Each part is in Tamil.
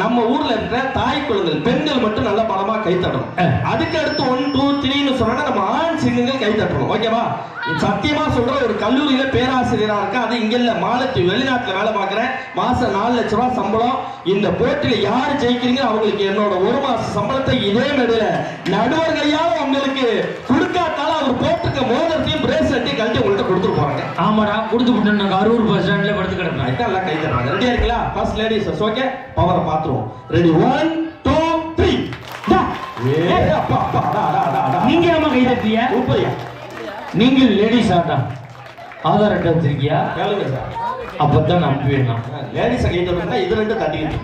நம்ம ஊர்ல இருக்கிற தாய் குழந்தைகள் பெண்கள் மட்டும் நல்ல பலமா கை தட்டணும். அதுக்கு அடுத்து ஒன் டூ த்ரீன்னு சொன்னா நம்ம ஆண் சிங்கங்கள் கை தட்டணும். ஓகேவா சத்தியமா சொல்ற ஒரு கல்லூரியில பேராசிரியரா இருக்கேன் அது இங்க இல்ல. மாலத்தி வெளிநாட்டுல வேலை பார்க்கறேன். மாசம் நாலு லட்ச ரூபாய் சம்பளம். இந்த போட்டியில யார் ஜெயிக்கிறீங்க அவங்களுக்கு என்னோட ஒரு மாச சம்பளத்தை இதே மேடையில நடுவர் கையால உங்களுக்கு கொடுக்காட்டாலும் அவர் போட்டிருக்க மோதிரத்தையும் பிரேஸ்லெட்டையும் ஆமாடா கொடுத்து விட்டு நாங்க அரூர் பஸ் ஸ்டாண்ட்ல படுத்து கிடப்பேன் அதுதான் எல்லாம் கை தர்றாங்க ரெடியா இருக்கீங்களா ஃபர்ஸ்ட் லேடிஸ் ஓகே பவரை பாத்துருவோம். ரெடி ஒன் டூ த்ரீ நீங்க ஏமா கை தட்டிய? சூப்பர்யா நீங்க லேடிஸ் ஆட்டா ஆதார் அட்டை வச்சிருக்கியா? கேளுங்க சார் அப்பதான் நம்புவேன் லேடிஸ் கை தட்டா இது ரெண்டு தட்டிக்கிட்டு.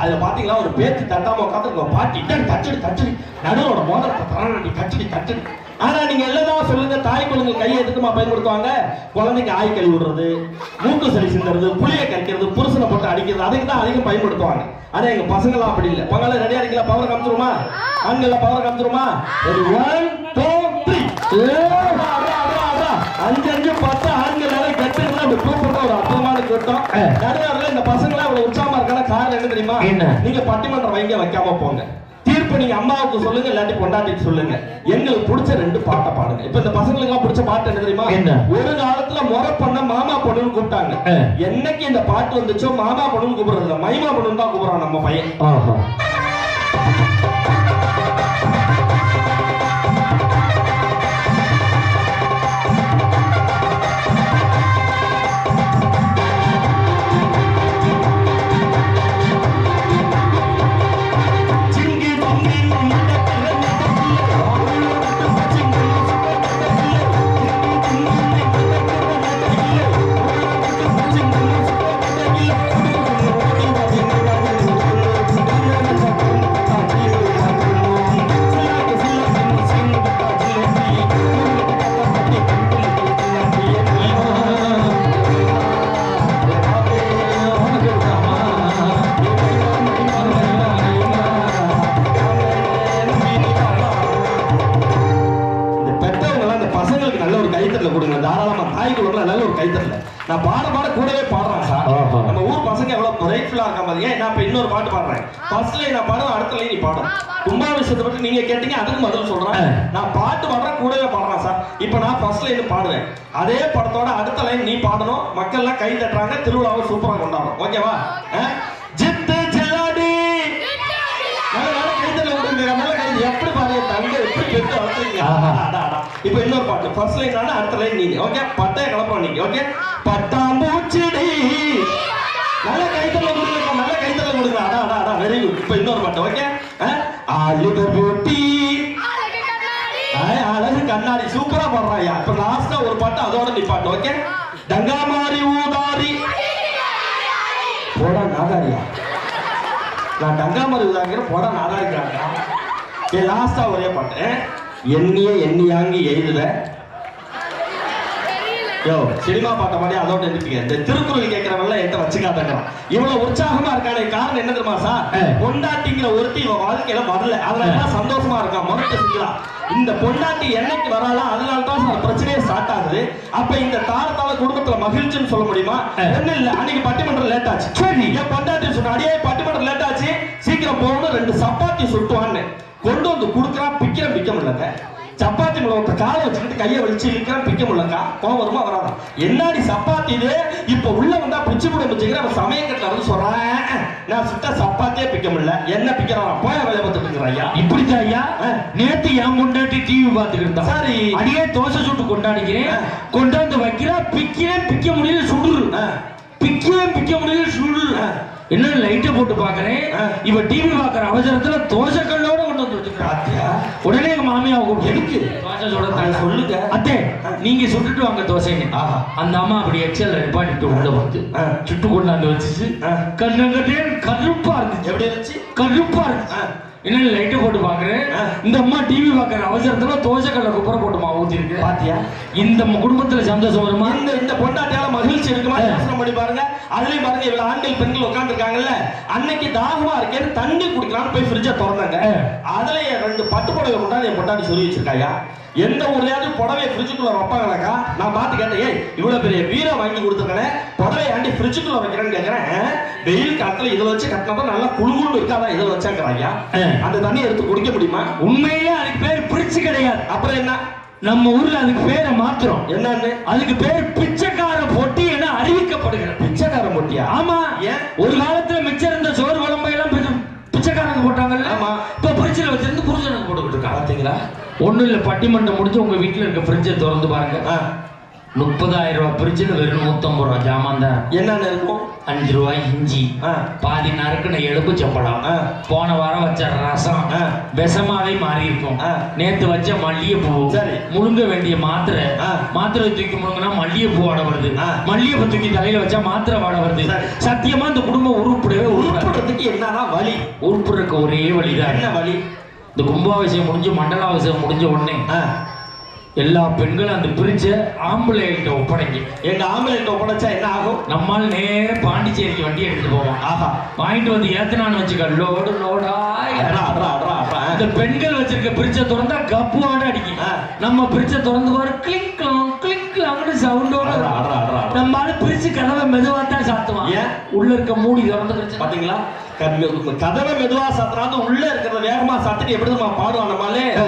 அதுல பாத்தீங்களா ஒரு பேச்சு தட்டாம உட்காந்து பாட்டி தச்சுடி தச்சுடி நடுவோட மோதிரத்தை தரணி தச்சுடி தச்சுடி ஆனா நீங்க எல்லாம் சொல்லுங்க தாய் குழந்தை கையை எதுக்குமா பயன்படுத்துவாங்க? குழந்தைக்கு ஆய் கழுவி விடுறது மூக்கு சளி சிந்துறது புளிய கரைக்கிறது புருஷனை போட்டு அடிக்கிறது அதுக்கு தான் அதிகம் பயன்படுத்துவாங்க. ஆனா எங்க பசங்களாம் அப்படி இல்லை. பங்காள ரெடியா இருக்கீங்களா? பவர் காமிச்சிருமா? ஆண்கள பவர் காமிச்சிருமா? ஒன் டூ த்ரீ அஞ்சு அஞ்சு பத்து ஆண்கள் வேலை கட்டுறதுல அந்த கூப்பிடுற ஒரு அற்புதமான கூட்டம். நடுவர்ல இந்த பசங்களா இவ்வளவு உற்சாகமா இருக்கான காரணம் என்ன தெரியுமா? என்ன? நீங்க பட்டிமன்றம் வைங்க வைக்காம போங்க. தீர்ப்பு நீங்க அம்மாவுக்கு சொல்லுங்க இல்லாட்டி பொண்டாட்டிக்கு சொல்லுங்க. எங்களுக்கு பிடிச்ச ரெண்டு பாட்டை பாடுங்க. இப்ப இந்த பசங்களுக்கு எல்லாம் பிடிச்ச பாட்டு என்ன தெரியுமா? என்ன? ஒரு காலத்துல முறை பண்ண மாமா பொண்ணுன்னு கூப்பிட்டாங்க. என்னைக்கு இந்த பாட்டு வந்துச்சோ மாமா பொண்ணுன்னு கூப்பிடுறது இல்ல மைமா பொண்ணுன்னு தான் கூப்பிடுறான் நம்ம பையன். பிரைட்ஃபுல்லா இருக்கா பாத்தீங்க நான் இப்ப இன்னொரு பாட்டு பாடுறேன். ஃபர்ஸ்ட்ல நான் பாடுறேன் அடுத்த லைன் நீ பாடும் கும்பாபிஷேகத்தை பத்தி நீங்க கேட்டீங்க அதுக்கு பதில் சொல்றேன். நான் பாட்டு பாடுறேன் கூடவே பாடுறேன் சார் இப்போ நான் ஃபர்ஸ்ட் லைன் பாடுவேன். அதே படத்தோட அடுத்த லைன் நீ பாடணும். மக்கள் எல்லாம் கை தட்டுறாங்க திருவிழாவை சூப்பரா கொண்டாடும் ஓகேவா? ஆ? ஜித்து ஜில்லாடி எப்படி பாருங்க தங்க எப்படி பெற்று வளர்த்துறீங்க. இப்போ இன்னொரு பாட்டு. ஃபர்ஸ்ட் லைன் நானு அடுத்த லைன் நீங்க. ஓகே? பட்டைய கலப்போம் நீங்க. ஓகே? பட்டாம்பூச்சிடி. நல்ல கைத்தல கொடுங்க நல்ல கைத்தல கொடுங்க அடா அடா அடா வெரி குட் இப்போ இன்னொரு பாட்டு ஓகே ஆலித பியூட்டி அழகு கண்ணாடி. சூப்பரா பாடுறாயா இப்ப லாஸ்டா ஒரு பாட்டு அதோட நீ பாட்டு ஓகே டங்காமாரி ஊதாரி. போடா நாதாரியா. நான் டங்காமரி ஊதாங்கிற போடா நாதாரிக்கிறாங்க லாஸ்டா ஒரே பாட்டு. எண்ணிய எண்ணியாங்கி எழுதுவேன் யோ சினிமா பார்த்த மாதிரி அதோட நிறுத்திக்க இந்த திருக்குறள் கேட்கறவங்க என்கிட்ட வச்சுக்காதங்கிறான் இவ்வளவு உற்சாகமா இருக்கானே காரணம் என்ன தெரியுமா சார். பொண்டாட்டிங்கிற ஒருத்தி இவன் வாழ்க்கையில வரல. அதனால தான் சந்தோஷமா இருக்கான் மறுத்து செஞ்சுக்கலாம் இந்த பொண்டாட்டி என்னைக்கு வராளோ அதனால தான் சார் பிரச்சனையே ஸ்டார்ட் ஆகுது. அப்ப இந்த தாரத்தால குடும்பத்துல மகிழ்ச்சின்னு சொல்ல முடியுமா. ஒண்ணு இல்ல. அன்னைக்கு பட்டிமன்றம் லேட் ஆச்சு. சரி. என் பொண்டாட்டி சொன்ன அடியே பட்டிமன்றம் லேட் ஆச்சு. சீக்கிரம் போகணும் ரெண்டு சப்பாத்தி சுட்டுவான்னு. கொண்டு வந்து குடுக்குறான் பிக்கிறேன் பிக்க முடியலங்க. சப்பாத்தி மேல ஒருத்த காலை வச்சுக்கிட்டு கையை வலிச்சு இழுக்கிறான் பிக்க முடியலக்கா கோவம் வருமா வராதா? என்னாடி சப்பாத்தி இது? இப்ப உள்ள வந்தா பிச்சு கூட பிச்சுக்கிற அவன் சமயக்கட்டில வந்து சொல்றான் நான் சுட்ட சப்பாத்தியே பிக்க முடியல. என்ன பிக்கிறான் போய வேலை பார்த்துட்டு ஐயா. இப்படித்தான் ஐயா. நேத்து என் முன்னாடி டிவி பார்த்துக்கிட்டு இருந்தா சரி. அடியே தோசை சுட்டு கொண்டாடிக்கிறேன். கொண்டாந்து வைக்கிறேன் பிக்கிறேன் பிக்க முடியல சுடுரு. பிக்கிறேன் பிக்க முடியல சுடுரு. என்ன லைட்டை போட்டு பாக்குறேன் ஆ. இவ டிவி பாக்குற அவசரத்துல தோசை கல்லோட கொண்டு வந்து வச்சுக்கிறான். உடனே எங்க கூப்பிட்டு எதுக்கு? சொல்லுங்க. அத்தே நீங்க சுட்டுட்டு வாங்க தோசைன்னு. அந்த அம்மா அப்படி எக்ஸல் நிப்பாட்டிட்டு உள்ள வந்து. சுட்டு கொண்டாந்து வச்சுச்சு. கண்ணங்கட்டே கருப்பா இருந்துச்சு எப்படி இருந்துச்சு கருப்பா இருந்துச்சு. என்ன லைட்டை போட்டு பாக்குறேன். இந்த அம்மா டிவி பாக்குற அவசரத்துல தோசைக்கல்ல குப்புற போட்டு மாவு ஊத்திருக்கு? பாத்தியா? இந்த குடும்பத்துல சந்தோஷம் வருமா? இந்த இந்த பொண்டாட்டியால மகிழ்ச்சி இருக்குமா. யோசனை பண்ணி பாருங்க. அதுலயும் பாருங்க இவ்வளவு ஆண்கள் பெண்கள் உட்கார்ந்துருக்காங்கல்ல. அன்னைக்கு தாகமா இருக்கேன்னு தண்ணி குடிக்கலாம்னு போய் ஃப்ரிட்ஜை திறந்தாங்க. அதுல என் ரெண்டு பட்டு புடவை கொண்டாந்து என் பொண்டாட்டி சொல்லி வச்சிருக்காயா எந்த ஊர்லயாவது புடவை ஃப்ரிட்ஜுக்குள்ள வைப்பாங்களாக்கா? நான் பார்த்து கேட்டேன் ஏய் இவ்வளவு பெரிய வீரம் வாங்கி கொடுத்துருக்கேன். புடவை ஆண்டி ஃப்ரிட்ஜுக்குள்ள வைக்கிறேன்னு கேட்கறேன் வெயில் காலத்துல இதுல வச்சு கட்டினா நல்லா குழுகுன்னு இருக்காதா? இதுல வச்சாங்கிறாயா ஆ. அந்த தண்ணி எடுத்து குடிக்க முடியுமா? உண்மையிலே அதுக்கு பேர் பிரிச்சு கிடையாது. அப்புறம் என்ன? நம்ம ஊர்ல அதுக்கு பேரை மாத்துறோம். என்னன்னு? அதுக்கு பேர் பிச்சைக்கார பொட்டி என அறிவிக்கப்படுகிறது. பிச்சைக்காரன் போட்டியா? ஆமா. ஏன்? ஒரு காலத்துல மிச்சம் இருந்த சோறு குழம்பு எல்லாம் பிச்சை- பிச்சைக்காரனுக்கு போட்டாங்கல்ல? ஆமா. இப்ப பிரிட்ஜில் வச்சிருந்து புருஷனுக்கு போட்டுக்கிட்டு இருக்காங்க. பாத்தீங்களா? ஒண்ணும் இல்ல பட்டிமன்றம் முடிஞ்சு உங்க வீட்டுல இருக்க ஃப்ரிட்ஜை திறந்து பாருங்க. முப்பதாயிரம் ரூபாய் ஃப்ரிட்ஜில் வெறும் நூத்தம்பது ரூபாய் ஜாமான் தான் என்னன்னு இருக்கும் அஞ்சு ரூபாய் இஞ்சி பாதி நறுக்குன எலும்பு சம்பளம். போன வாரம் வச்ச ரசம். விஷமாவே மாறி இருக்கும். நேத்து வச்ச மல்லிகைப்பூ சரி. முழுங்க வேண்டிய மாத்திரை. மாத்திரை தூக்கி முழுங்கினா மல்லிகைப்பூ வாட வருது. மல்லிகைப்பூ தூக்கி தலையில வச்சா மாத்திரை வாட வருது. சத்தியமா இந்த குடும்பம் உருப்படவே உருப்படுறதுக்கு என்னதான் வழி உருப்புறதுக்கு ஒரே வழிதான் என்ன வழி இந்த கும்பாபிஷேகம் முடிஞ்சு மண்டலாபிஷேகம் முடிஞ்ச உடனே எல்லா பெண்களும் அந்த பிரிச்ச ஆம்பளைகிட்ட ஒப்படைங்க. எங்க ஆம்பளைட்ட ஒப்படைச்சா என்ன ஆகும்? நம்மால் நேர பாண்டிச்சேரிக்கு வண்டி எடுத்துட்டு போவோம். ஆஹா. வாங்கிட்டு வந்து ஏத்தனான்னு வச்சுக்க லோடு லோடா இந்த பெண்கள் வச்சிருக்க பிரிச்ச திறந்தா கப்புவாட அடிக்கும். நம்ம பிரிச்ச திறந்து பாரு கிளிக் கிளாங் கிளிக் கிளாங்னு சவுண்டோட. நம்ம ஆளு பிரிச்சு கதவை மெதுவா தான் சாத்துவான். ஏன்? உள்ள இருக்க மூடி திறந்து பாத்தீங்களா? கதவை- மெதுவா சாத்தினாது உள்ள இருக்கிறத வேகமா சாத்திட்டு எப்படிமா பாடுவான் நம்மாலே? ஆ.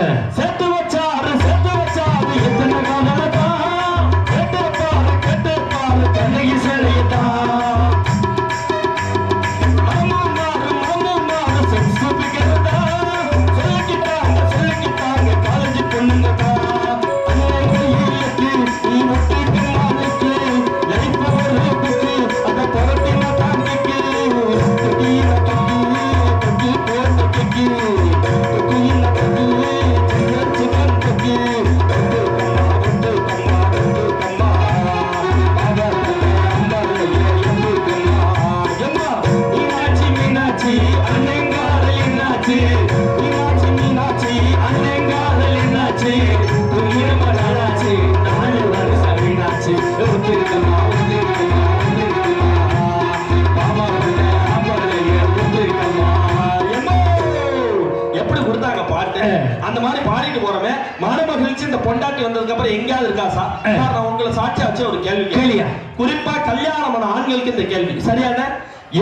மனமகிழ்ச்சி இந்த பொண்டாட்டி வந்ததுக்கு அப்புறம் எங்கேயாவது இருக்கா சார் நான் உங்களை சாட்சியா வச்சு ஒரு கேள்வி கேளியா. குறிப்பா கல்யாணமான ஆண்களுக்கு இந்த கேள்வி. சரியான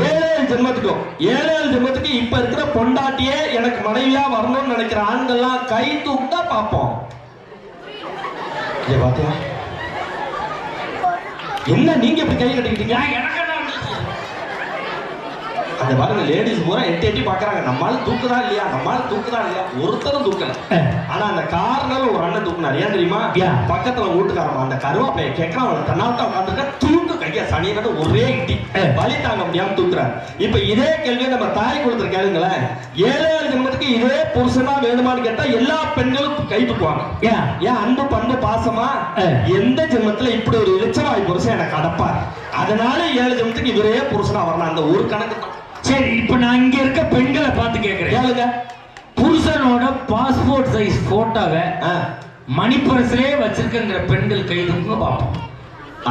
ஏழு ஏழு ஜென்மத்துக்கும் ஏழு ஏழு ஜென்மத்துக்கு இப்ப இருக்கிற பொண்டாட்டியே எனக்கு மனைவியா வரணும்னு நினைக்கிற ஆண்கள்லாம் கை தூக்கிட்டா பார்ப்போம். பாத்தியா? என்ன நீங்க இப்படி கை கட்டிக்கிட்டீங்க? அந்த பாருங்க லேடிஸ் பூரா எட்டி எட்டி பாக்குறாங்க நம்மால தூக்குதா இல்லையா? நம்மால தூக்குதா இல்லையா? ஒருத்தரும் தூக்கல. ஆனா அந்த கார்னர் ஒரு அண்ணன் தூக்குனாரு. ஏன் தெரியுமா? பக்கத்துல வீட்டுக்காரன் அந்த கருவாப்பைய கேட்கறான். அவன் தன்னால்தான் உட்காந்துருக்க தூக்கு கையா சனியனோட ஒரே இட்டி. வலி தாங்க முடியாம தூக்குறாரு. இப்ப இதே கேள்வியை நம்ம தாய் கொடுத்துரு கேளுங்களேன் ஏழு ஏழு ஜென்மத்துக்கு இதே புருஷனா வேணுமான்னு கேட்டா எல்லா பெண்களும் கை தூக்குவாங்க ஏன்? ஏன் அன்பு பண்பு பாசமா. எந்த ஜென்மத்துல இப்படி ஒரு இலச்சவாய் புருஷன் எனக்கு அடப்பார் அதனால ஏழு ஜென்மத்துக்கு இவரே புருஷனா வரணும் அந்த ஒரு கணக்கு சரி இப்ப நான் இங்க இருக்க பெண்களை பார்த்து கேக்குறேன். கேளுங்க புருஷனோட பாஸ்போர்ட் சைஸ் போட்டோவை. மணிப்பரசிலே வச்சிருக்கிற பெண்கள் கை தூக்குங்க பார்ப்போம்.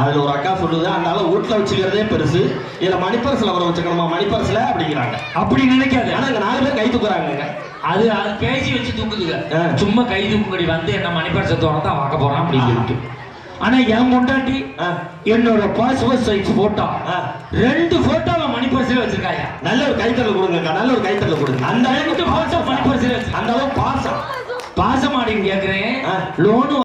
அதுல ஒரு அக்கா சொல்லுது ஆளு வீட்டுல வச்சுக்கிறதே பெருசு. இதுல மணிப்பரசுல வர வச்சுக்கணுமா? மணிப்பரசுல அப்படிங்கிறாங்க. அப்படி நினைக்காது. ஆனா இங்க நாலு பேர் கை தூக்குறாங்க அது அது பேசி வச்சு தூக்குதுங்க. சும்மா கை தூக்கும்படி வந்து என்ன மணிப்பரசை தான் பார்க்க போறான் அப்படின்னு சொல்லிட்டு. ஆனா என் பொண்டாட்டி ஆ. என்னோட பாஸ்போர்ட் சைஸ் போட்டோ. ரெண்டு போட்டோவை மணிப்பரசில வச்சிருக்காங்க நல்ல ஒரு கைத்தறல் கொடுங்க நல்ல ஒரு கைத்தறல் கொடுங்க அந்த அளவுக்கு மணிப்பரசில வச்சிருக்காங்க அந்த அளவுக்கு பாசம் பாசமாடின்னு கேக்குறேன் ஆ. லோனு